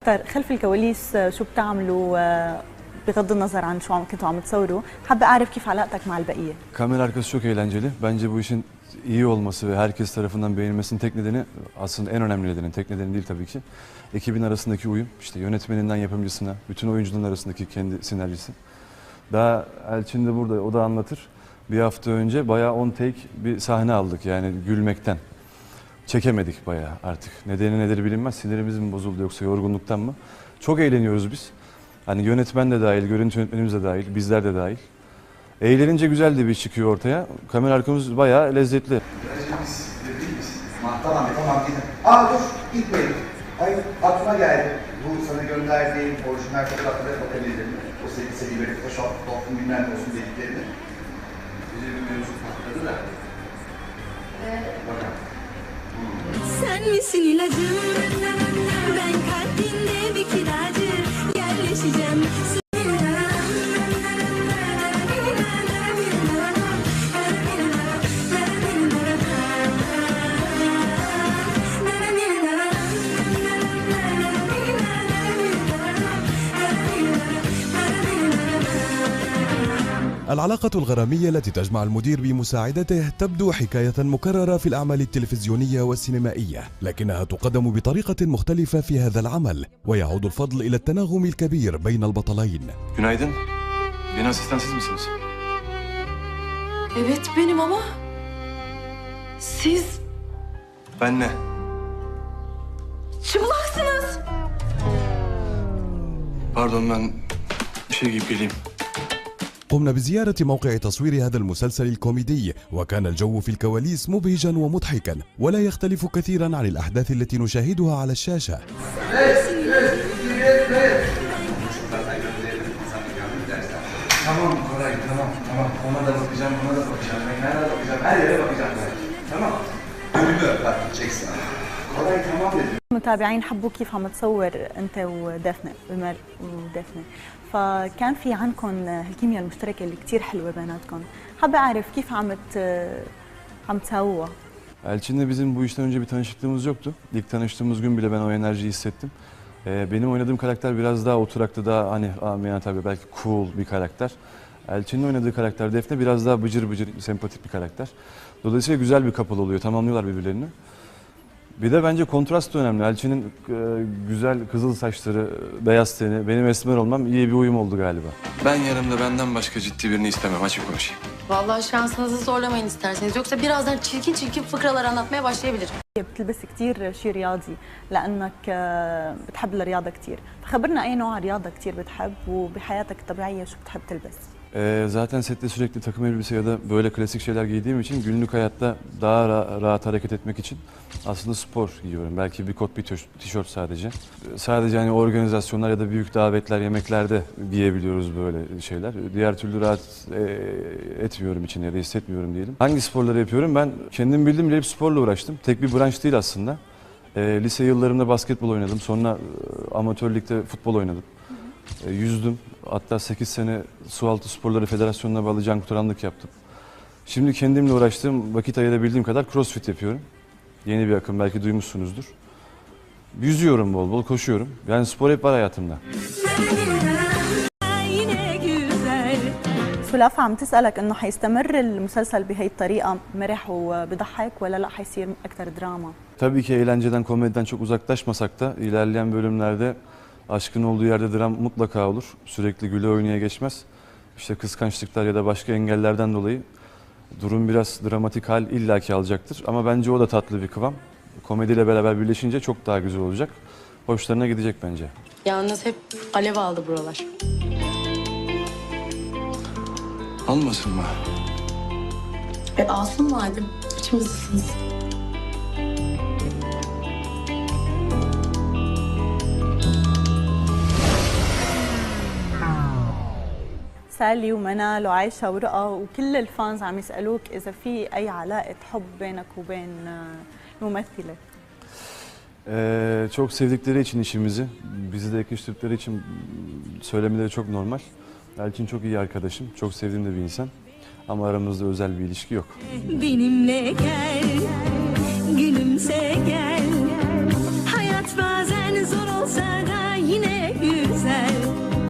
أكثر خلف الكواليس آه، شو بتعملوا آه، بغض النظر عن شو عم كنتوا عم تصوروا حابة أعرف كيف علاقتك مع البقية Kamera arkası çok eğlenceli. Bence bu işin iyi olması ve herkes tarafından beğenilmesinin tek nedeni aslında en önemli nedeni, tek nedeni değil tabii ki. Ekibin arasındaki uyum, işte yönetmeninden yapımcısına, bütün oyuncuların arasındaki kendi sinerjisi. Daha Elçin de burada, o da anlatır. Bir hafta önce bayağı on take bir sahne aldık yani gülmekten. Çekemedik bayağı artık. Nedeni nedir bilinmez. Sinirimiz mi bozuldu yoksa yorgunluktan mı? Çok eğleniyoruz biz. Hani yönetmen de dahil, görüntü yönetmenimiz de dahil, bizler de dahil. Eğlenince güzel de bir çıkıyor ortaya. Kamera arkamız bayağı lezzetli. Tamam tamam gidin. Aa dur gitmeyin. Hayır aklıma geldi. Bu sana gönderdiğim orijinal fotoğraflara bakabilirim. O seri seri böyle Photoshop, toplum bilmem ne olsun dediklerini. Güzel bir mevzu patladı da. Bakalım. Sen misin ilacım? Ben kalbinde bir kiracı yerleşeceğim. العلاقة الغرامية التي تجمع المدير بمساعدته تبدو حكاية مكررة في الأعمال التلفزيونية والسينمائية، لكنها تقدم بطريقة مختلفة في هذا العمل، ويعود الفضل إلى التناغم الكبير بين البطلين. Günaydın. Yeni asistan siz misiniz? Evet benim ama siz Ben ne? çıplaksınız. Pardon ben bir şey giyip geleyim. قمنا بزيارة موقع تصوير هذا المسلسل الكوميدي، وكان الجو في الكواليس مبهجا ومضحكا، ولا يختلف كثيرا عن الأحداث التي نشاهدها على الشاشة. Tamam Koray tamam tamam. Ona da bakacağım, ona da bakacağım. Renklerine de bakacağım. Her yere bakacağım Koray. Tamam. Önümü bak gideceksin. Koray tamam dedim. المتابعين حبوا كيف عم تصور أنت ودافنة عمر ودافنة فكان في عندكم هالكيمياء المشتركة اللي كتير حلوة بيناتكم حابة أعرف كيف عم ت- عم تسووا Elçin'le bizim bu işten önce bir tanışıklığımız yoktu. İlk tanıştığımız gün bile ben o enerjiyi hissettim. Ee, benim oynadığım karakter biraz daha oturaklı, daha hani amiyane tabii belki cool bir karakter. Elçin'in oynadığı karakter Defne biraz daha bıcır bıcır, sempatik bir karakter. Dolayısıyla güzel bir couple oluyor, tamamlıyorlar birbirlerini. Bir de bence kontrast da önemli. Elçin'in e, güzel kızıl saçları, beyaz teni, benim esmer olmam iyi bir uyum oldu galiba. Ben yanımda benden başka ciddi birini istemem, açık konuşayım. Vallahi şansınızı zorlamayın isterseniz. Yoksa birazdan çirkin çirkin fıkralar anlatmaya başlayabilir. بتلبس كتير شيء رياضي لأنك آه، بتحب الرياضة كتير فخبرنا أي نوع رياضة كتير بتحب وبحياتك الطبيعية شو بتحب تلبس ee, zaten sette sürekli takım elbise ya da böyle klasik şeyler giydiğim için günlük hayatta daha ra- rahat hareket etmek için aslında spor giyiyorum. Belki bir kot bir tişört- sadece. Sadece hani organizasyonlar ya da büyük davetler, yemeklerde giyebiliyoruz böyle şeyler. Diğer türlü rahat e, etmiyorum için ya da hissetmiyorum diyelim. Hangi sporları yapıyorum? Ben kendim bildiğim bile hep sporla uğraştım. Tek bir branş değil aslında. Ee, lise yıllarımda basketbol oynadım. Sonra e, amatör futbol oynadım. E, yüzdüm. Hatta 8 sene Sualtı Sporları Federasyonu'na bağlı can kurtaranlık yaptım. Şimdi kendimle uğraştığım, vakit ayırabildiğim kadar crossfit yapıyorum. Yeni bir akım belki duymuşsunuzdur. Yüzüyorum bol bol, koşuyorum. Yani spor hep var hayatımda. Yine güzel. سلافة عم تسألك إنه حيستمر المسلسل بهي الطريقة مرح وبضحك ولا لا حيصير أكثر دراما Tabii ki eğlenceden, komediden çok uzaklaşmasak da ilerleyen bölümlerde aşkın olduğu yerde dram mutlaka olur. Sürekli güle oynaya geçmez. İşte kıskançlıklar ya da başka engellerden dolayı durum biraz dramatik hal illaki alacaktır. Ama bence o da tatlı bir kıvam. Komediyle beraber birleşince çok daha güzel olacak. Hoşlarına gidecek bence. Yalnız hep alev aldı buralar. Almasın mı? E alsın madem. İçimiz ısınsın. سالي ومنال وعايشة ورقة وكل الفانز عم يسألوك إذا في أي علاقة حب بينك وبين آه، الممثلة Ee, çok sevdikleri için işimizi, bizi de yakıştırdıkları için söylemeleri çok normal. Elçin çok iyi arkadaşım, çok sevdiğim de bir insan. Ama aramızda özel bir ilişki yok. Benimle gel. Gülümse gel.